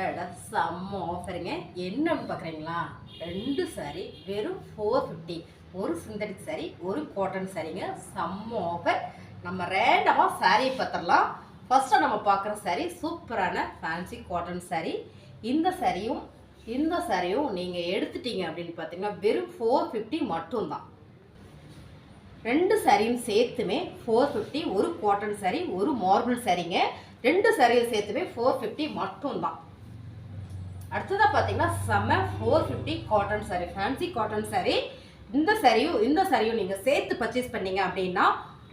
அட செம்ம ஆஃபருங்க என்னன்னு பார்க்குறீங்களா ரெண்டு சாரி வெறும் ஃபோர் ஃபிஃப்டி ஒரு சிந்தடிக் சாரி ஒரு காட்டன் சாரிங்க செம்ம ஆஃபர் நம்ம ரேண்டமாக சாரியை பார்த்துடலாம் ஃபஸ்ட்டு நம்ம பார்க்குற சாரி சூப்பரான ஃபேன்சி காட்டன் சாரி இந்த சாரியும் இந்த சாரியும் நீங்கள் எடுத்துட்டீங்க அப்படின்னு பார்த்தீங்கன்னா வெறும் ஃபோர் ஃபிஃப்டி மட்டும்தான். ரெண்டு சாரியும் சேர்த்துமே ஃபோர் ஃபிஃப்டி ஒரு காட்டன் சாரி ஒரு மார்பிள் சாரிங்க ரெண்டு சாரியும் சேர்த்துமே ஃபோர் ஃபிஃப்டி மட்டும்தான். அடுத்ததாக பார்த்தீங்கன்னா செம்ம four fifty cotton sari fancy cotton sari இந்த சாரியும் இந்த சாரியும் நீங்கள் சேர்த்து பர்ச்சேஸ் பண்ணீங்க அப்படின்னா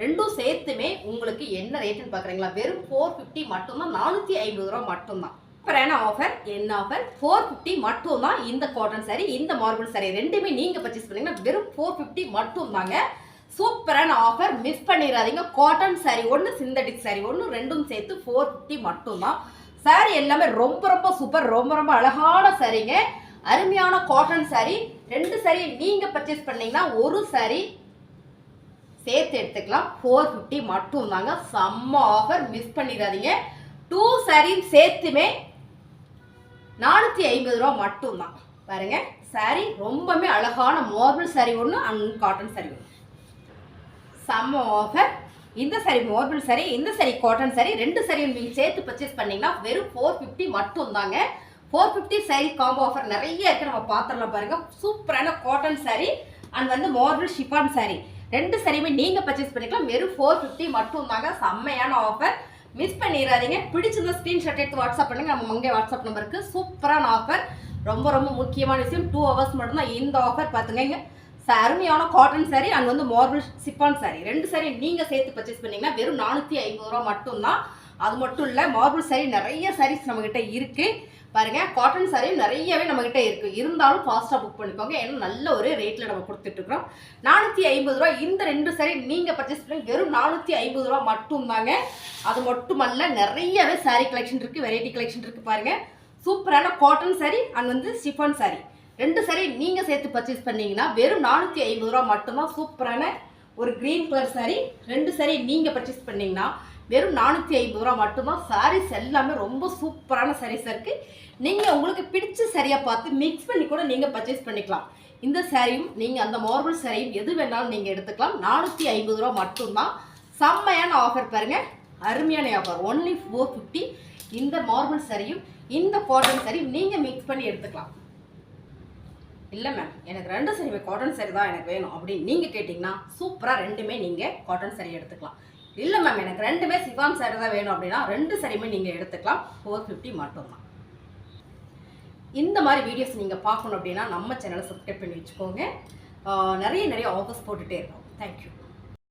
ரெண்டும் சேர்த்துமே உங்களுக்கு என்ன ரேட்டுன்னு பார்க்குறீங்களா வெறும் ஃபோர் ஃபிஃப்டி மட்டும்தான் நானூற்றி ஐம்பது ரூபா மட்டும்தான். சூப்பரான ஆஃபர் என்ன ஆஃபர் ஃபோர் ஃபிஃப்டி மட்டும்தான் இந்த காட்டன் சாரி இந்த மார்பிள் சாரி ரெண்டுமே நீங்கள் பர்ச்சேஸ் பண்ணீங்கன்னா வெறும் ஃபோர் ஃபிஃப்டி மட்டும்தாங்க. சூப்பரான ஆஃபர் மிஸ் பண்ணிடாதீங்க. காட்டன் சாரி ஒன்று சிந்தடிக் சாரி ஒன்று ரெண்டும் சேர்த்து ஃபோர் ஃபிஃப்டி மட்டும்தான். சாரி எல்லாமே ரொம்ப ரொம்ப சூப்பர் ரொம்ப ரொம்ப அழகான சாரீங்க அருமையான காட்டன் சாரி ரெண்டு சாரியை நீங்கள் பர்ச்சேஸ் பண்ணீங்கன்னா ஒரு சாரி சேர்த்து எடுத்துக்கலாம். ஃபோர் ஃபிஃப்டி மட்டும் தாங்க செம்ம ஆஃபர் மிஸ் பண்ணிடாதீங்க. டூ சாரியும் சேர்த்துமே நானூற்றி ஐம்பது ரூபா மட்டும்தான். பாருங்க. சாரி ரொம்பவே அழகான மார்பிள் சாரி ஒன்று அண்ட் காட்டன் சாரி ஒன்று செம்ம ஆஃபர் இந்த சரி மார்பிள் சரி இந்த சரி காட்டன் சரி ரெண்டு சரியும் நீங்கள் சேர்த்து பர்ச்சேஸ் பண்ணிங்கன்னா வெறும் ஃபோர் ஃபிஃப்டி மட்டும் தாங்க four fifty sari combo offer நிறைய இருக்கு. நம்ம பார்த்துடலாம் பாருங்க. சூப்பரான காட்டன் சாரி அண்ட் வந்து மார்பிள் ஷிஃபான் சாரி ரெண்டு சரியுமே நீங்கள் பர்ச்சேஸ் பண்ணிக்கலாம். வெறும் ஃபோர் ஃபிஃப்டி மட்டும் தாங்க செம்மையான ஆஃபர் மிஸ் பண்ணிடாதீங்க. பிடிச்சிருந்த ஸ்க்ரீன்ஷாட் எடுத்து வாட்ஸ்அப் பண்ணுங்க. நம்ம மங்கே வாட்ஸ்அப் நம்பருக்கு சூப்பரான ஆஃபர் ரொம்ப ரொம்ப முக்கியமான விஷயம். டூ ஹவர்ஸ் மட்டும்தான் இந்த ஆஃபர் பார்த்துங்க அருமையான காட்டன் saree அண்ட் வந்து மார்பிள் சிப்பான் சாரீ ரெண்டு சாரீ நீங்கள் சேர்த்து பர்ச்சேஸ் பண்ணீங்கன்னா வெறும் நானூற்றி ஐம்பது ரூபா மட்டும்தான். அது மட்டும் இல்லை மார்பிள் saree நிறைய sarees நம்மக்கிட்ட இருக்குது பாருங்க காட்டன் saree நிறையவே நம்மக்கிட்ட இருக்குது இருந்தாலும் ஃபாஸ்ட்டாக புக் பண்ணிக்கோங்க. ஏன்னா நல்ல ஒரு ரேட்டில் நம்ம கொடுத்துட்ருக்கோம் நானூற்றி ஐம்பது ரூபா இந்த ரெண்டு saree நீங்கள் பர்ச்சேஸ் பண்ணி வெறும் நானூற்றி ஐம்பது ரூபா மட்டும்தாங்க. அது மட்டுமல்ல நிறையவே saree கலெக்ஷன் இருக்குது வெரைட்டி கலெக்ஷன் இருக்குது பாருங்க. சூப்பரான காட்டன் saree அண்ட் வந்து ஸ்டிஃபன் saree. ரெண்டு சாரீ நீங்கள் சேர்த்து பர்ச்சேஸ் பண்ணீங்கன்னா வெறும் நானூற்றி ஐம்பது ரூபா மட்டும்தான் சூப்பரான ஒரு க்ரீன் கலர் saree ரெண்டு saree நீங்கள் பர்ச்சேஸ் பண்ணீங்கன்னா வெறும் நானூற்றி ஐம்பது ரூபா மட்டும்தான் சாரீஸ் எல்லாமே ரொம்ப சூப்பரான சாரீஸ் இருக்குது நீங்கள் உங்களுக்கு பிடிச்ச சரியாக பார்த்து மிக்ஸ் பண்ணி கூட நீங்கள் பர்ச்சேஸ் பண்ணிக்கலாம். இந்த சாரியும் நீங்கள் அந்த மார்பிள் சாரியும் எது வேணாலும் நீங்கள் எடுத்துக்கலாம். நானூற்றி ஐம்பது ரூபா மட்டும்தான். செம்மையான ஆஃபர் பாருங்கள் அருமையான ஆஃபர் ஒன்லி ஃபோர் ஃபிஃப்டி இந்த மார்பிள் சரியும் இந்த காட்டன் சரியும் நீங்கள் மிக்ஸ் பண்ணி எடுத்துக்கலாம். இல்லை மேம் எனக்கு ரெண்டு சரிமே காட்டன் saree தான் எனக்கு வேணும் அப்படின்னு நீங்கள் கேட்டிங்கன்னா சூப்பராக ரெண்டுமே நீங்கள் காட்டன் saree எடுத்துக்கலாம். இல்லை மேம் எனக்கு ரெண்டுமே சிவான் சாரி தான் வேணும் அப்படின்னா ரெண்டு சரியுமே நீங்கள் எடுத்துக்கலாம். ஃபோர் ஃபிஃப்டி மட்டும்தான் இந்த மாதிரி வீடியோஸ் நீங்கள் பார்க்கணும் அப்படின்னா நம்ம சேனலை சப்ஸ்கிரைப் பண்ணி வச்சுக்கோங்க. நிறைய நிறைய ஆஃபர்ஸ் போட்டுகிட்டே இருக்கோம். தேங்க்யூ